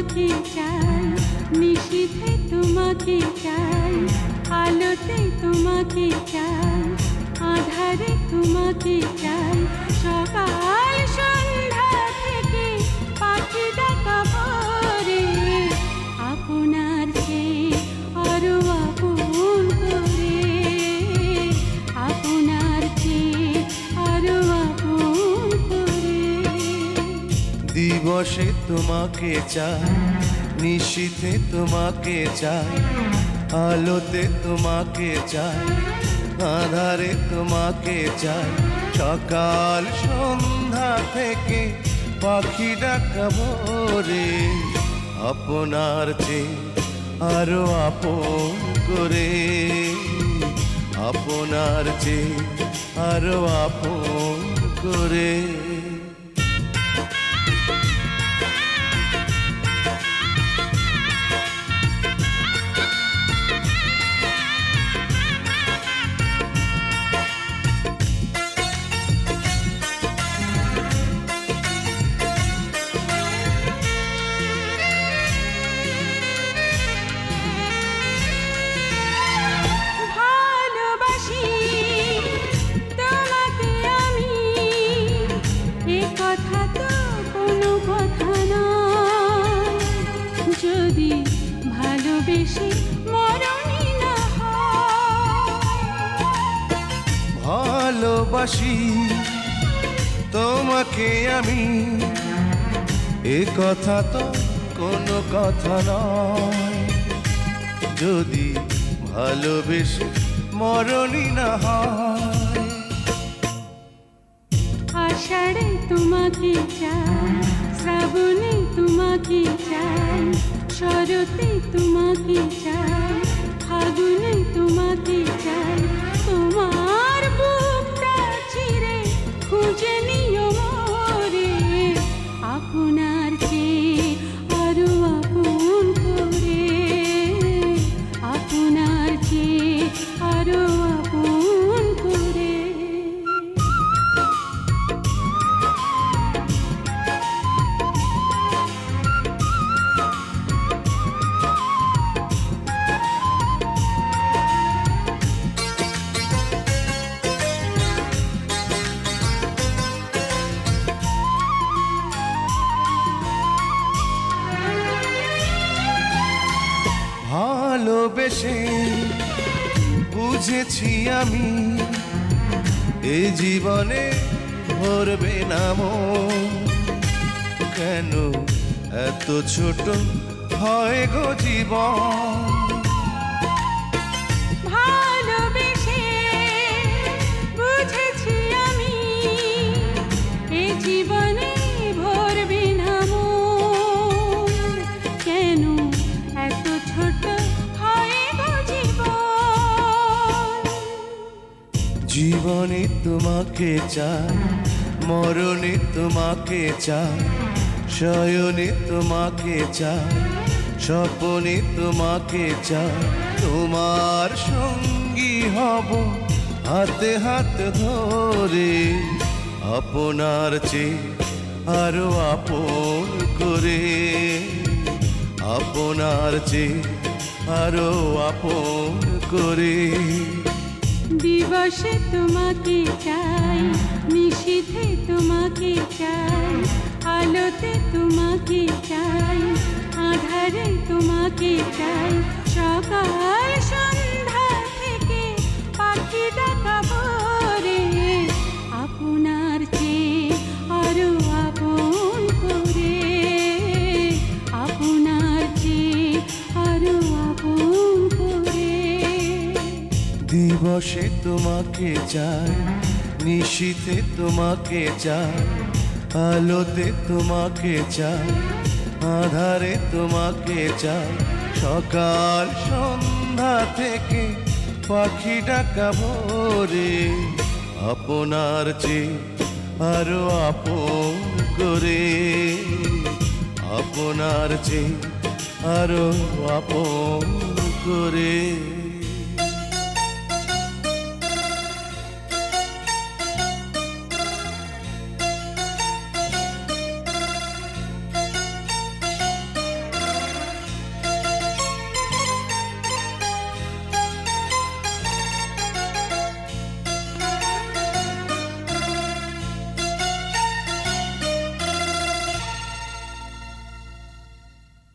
তোমাকে চাই নিশীথে তোমাকে চাই আলোতে তোমাকে চাই আধারে তোমাকে চাই সকাল দিবসে তোমাকে চাই, নিশীথে তোমাকে চাই, আলোতে তোমাকে চাই, আধারে তোমাকে চাই। সকাল সন্ধ্যা থেকে পাখি ডাকা ভোরে আপনার চেয়ে আরও আপন করে। আপনার চেয়ে আরও আপন করে। মরণই না ভালোবাসি তোমাকে আমি। এ কথা তো কোনো কথা নয়। যদি ভালোবেসে মরণই না হয়। আষাঢ়ে তোমাকে চাই শ্রাবণে তোমাকে চাই শরতে তোমাকে চাই ফাগুনে তোমাকে চাই ভালোবেসে বুঝেছি আমি এ জীবনে ভরবে না কেন এত ছোট হয় গো জীবন? তোমাকে চাই, মরণে তোমাকে চাই, শয়নে তোমাকে চাই, স্বপনে তোমাকে চাই, তোমার সঙ্গী হব হাতে হাত ধরে, আপনার চেয়ে আরও আপন করে, আপনার চেয়ে আরও আপন করে। দিবসে তোমাকে চাই নিশীথে তোমাকে চাই আলোতে তোমাকে চাই আধারে তোমাকে চাই সকাল দিবসে তোমাকে চাই নিশীতে তোমাকে চাই, আলোতে তোমাকে চাই, আধারে তোমাকে চাই। সকাল সন্ধ্যা থেকে পাখি ডাকা ভোরে, আপনার যে আরও আপন করে। আপনার যে আরও আপন করে।